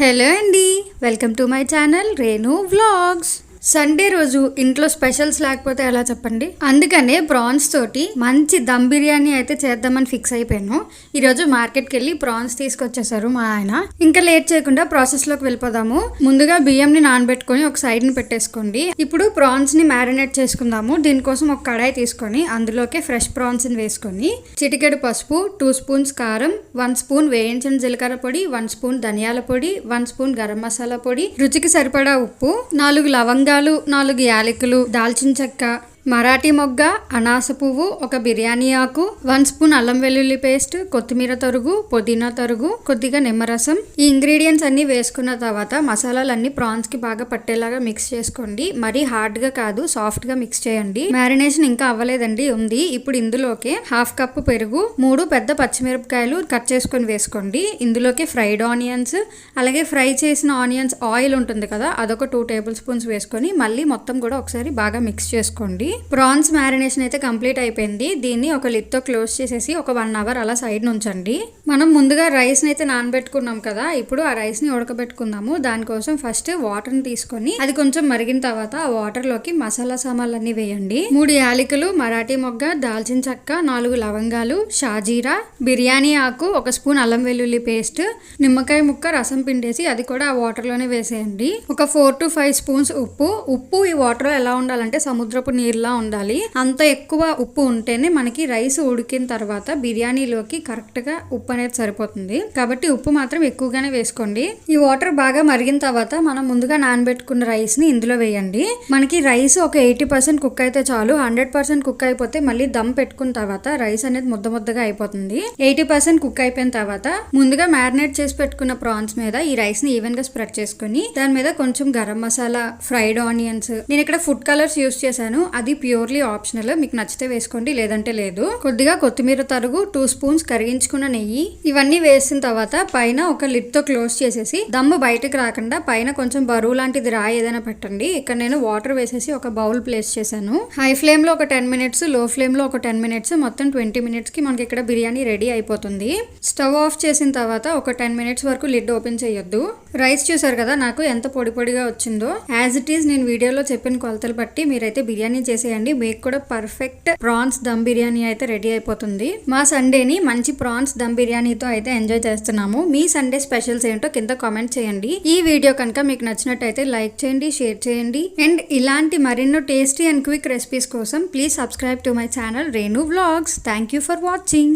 Hello అండి welcome to my channel Renu vlogs. Sunday రోజు ఇంట్లో స్పెషల్స్ లేకపోతే ఎలా చెప్పండి? అందుకనే ప్రాన్స్ తోటి మంచి దమ్ బిర్యానీ అయితే చేద్దామని ఫిక్స్ అయిపోయాను. ఈరోజు మార్కెట్కి వెళ్ళి ప్రాన్స్ తీసుకొచ్చేసారు మా ఆయన. ఇంకా లేట్ చేయకుండా ప్రాసెస్లోకి వెళ్ళిపోదాము. ముందుగా బియ్యంని నానబెట్టుకొని ఒక సైడ్ని పెట్టేసుకోండి. ఇప్పుడు ప్రాన్స్ని మ్యారినేట్ చేసుకుందాము. దీనికోసం ఒక కడాయి తీసుకొని అందులోకి ఫ్రెష్ ప్రాన్స్ని వేసుకొని చిటికెడు పసుపు టూ స్పూన్స్ కారం వన్ స్పూన్ వేయించిన జీలకర్ర పొడి వన్ స్పూన్ ధనియాల పొడి వన్ స్పూన్ గరం మసాలా పొడి రుచికి సరిపడా ఉప్పు నాలుగు లవంగాలు నాలుగు యాలకులు దాల్చిన చెక్క మరాఠీ మొగ్గ అనాస పువ్వు ఒక బిర్యానీ ఆకు వన్ స్పూన్ అల్లం వెల్లుల్లి పేస్ట్ కొత్తిమీర తరుగు పుదీనా తరుగు కొద్దిగా నిమ్మరసం. ఈ ఇంగ్రీడియంట్స్ అన్ని వేసుకున్న తర్వాత మసాలాలన్నీ ప్రాన్స్కి బాగా పట్టేలాగా మిక్స్ చేసుకోండి. మరీ హార్డ్గా కాదు సాఫ్ట్గా మిక్స్ చేయండి. మ్యారినేషన్ ఇంకా అవ్వలేదండి ఉంది. ఇప్పుడు ఇందులోకి హాఫ్ కప్ పెరుగు మూడు పెద్ద పచ్చిమిరపకాయలు కట్ చేసుకొని వేసుకోండి. ఇందులోకి ఫ్రైడ్ ఆనియన్స్ అలాగే ఫ్రై చేసిన ఆనియన్స్ ఆయిల్ ఉంటుంది కదా అదొక టూ టేబుల్ స్పూన్స్ వేసుకొని మళ్ళీ మొత్తం కూడా ఒకసారి బాగా మిక్స్ చేసుకోండి. ప్రాన్స్ మ్యారినేషన్ అయితే కంప్లీట్ అయిపోయింది. దీన్ని ఒక లిడ్తో క్లోజ్ చేసేసి ఒక వన్ అవర్ అలా సైడ్ ఉంచండి మనం ముందుగా రైస్ని అయితే నానబెట్టుకున్నాం కదా ఇప్పుడు ఆ రైస్ని ఉడకబెట్టుకుందాము. దానికోసం ఫస్ట్ వాటర్ని తీసుకొని అది కొంచెం మరిగిన తర్వాత ఆ వాటర్లోకి మసాలా సామాన్లన్నీ వేయండి. మూడు యాలకులు మరాఠీ మొగ్గ దాల్చిన చెక్క నాలుగు లవంగాలు షాజీరా బిర్యానీ ఆకు ఒక స్పూన్ అల్లం వెల్లుల్లి పేస్ట్ నిమ్మకాయ ముక్క రసం పిండేసి అది కూడా ఆ వాటర్లోనే వేసేయండి. ఒక ఫోర్ టు ఫైవ్ స్పూన్స్ ఉప్పు. ఉప్పు ఈ వాటర్లో ఎలా ఉండాలంటే సముద్రపు నీరులా ఉండాలి. అంత ఎక్కువ ఉప్పు ఉంటేనే మనకి రైస్ ఉడికిన తర్వాత బిర్యానీలోకి కరెక్ట్గా ఉప్పు అనేది సరిపోతుంది. కాబట్టి ఉప్పు మాత్రం ఎక్కువగానే వేసుకోండి. ఈ వాటర్ బాగా మరిగిన తర్వాత మనం ముందుగా నానబెట్టుకున్న రైస్ని ఇందులో వేయండి. మనకి రైస్ ఒక ఎయిటీ పర్సెంట్ కుక్ అయితే చాలు. హండ్రెడ్ పర్సెంట్ కుక్ అయిపోతే మళ్ళీ దమ్ పెట్టుకున్న తర్వాత రైస్ అనేది ముద్ద ముద్దగా అయిపోతుంది. ఎయిటీ పర్సెంట్ కుక్ అయిపోయిన తర్వాత ముందుగా మ్యారినేట్ చేసి పెట్టుకున్న ప్రాన్స్ మీద ఈ రైస్ని ఈవెన్గా స్ప్రెడ్ చేసుకుని దాని మీద కొంచెం గరం మసాలా ఫ్రైడ్ ఆనియన్స్. నేను ఇక్కడ ఫుడ్ కలర్స్ యూస్ చేశాను. అది ప్యూర్లీ ఆప్షనల్. మీకు నచ్చితే వేసుకోండి లేదంటే లేదు. కొద్దిగా కొత్తిమీర తరుగు టూ స్పూన్స్ కరిగించుకున్న నెయ్యి. ఇవన్నీ వేసిన తర్వాత పైన ఒక లిడ్తో క్లోజ్ చేసేసి దమ్ము బయటకు రాకుండా పైన కొంచెం బరువు లాంటిది రాయి ఏదైనా పెట్టండి. ఇక్కడ నేను వాటర్ వేసేసి ఒక బౌల్ ప్లేస్ చేశాను. హై ఫ్లేమ్లో ఒక టెన్ మినిట్స్లో ఫ్లేమ్లో ఒక టెన్ మినిట్స్ మొత్తం ట్వంటీ మినిట్స్కి మనకి ఇక్కడ బిర్యానీ రెడీ అయిపోతుంది. స్టవ్ ఆఫ్ చేసిన తర్వాత ఒక టెన్ మినిట్స్ వరకు లిడ్ ఓపెన్ చేయొద్దు. రైస్ చూసారు కదా నాకు ఎంత పొడి పొడిగా వచ్చిందో. యాజ్ ఇట్ ఈస్ నేను వీడియోలో చెప్పిన కొలతలు బట్టి మీరైతే బిర్యానీ చేసి చేసేయండి మీకు కూడా పర్ఫెక్ట్ ప్రాన్స్ దమ్ బిర్యానీ అయితే రెడీ అయిపోతుంది. మా సండేని మంచి ప్రాన్స్ దమ్ బిర్యానీతో అయితే ఎంజాయ్ చేస్తున్నాము. మీ సండే స్పెషల్స్ ఏంటో కింద కామెంట్ చేయండి. ఈ వీడియో కనుక మీకు నచ్చినట్టయితే లైక్ చేయండి షేర్ చేయండి. అండ్ ఇలాంటి మరెన్నో టేస్టీ అండ్ క్విక్ రెసిపీస్ కోసం please subscribe to my channel Renu vlogs thank you for watching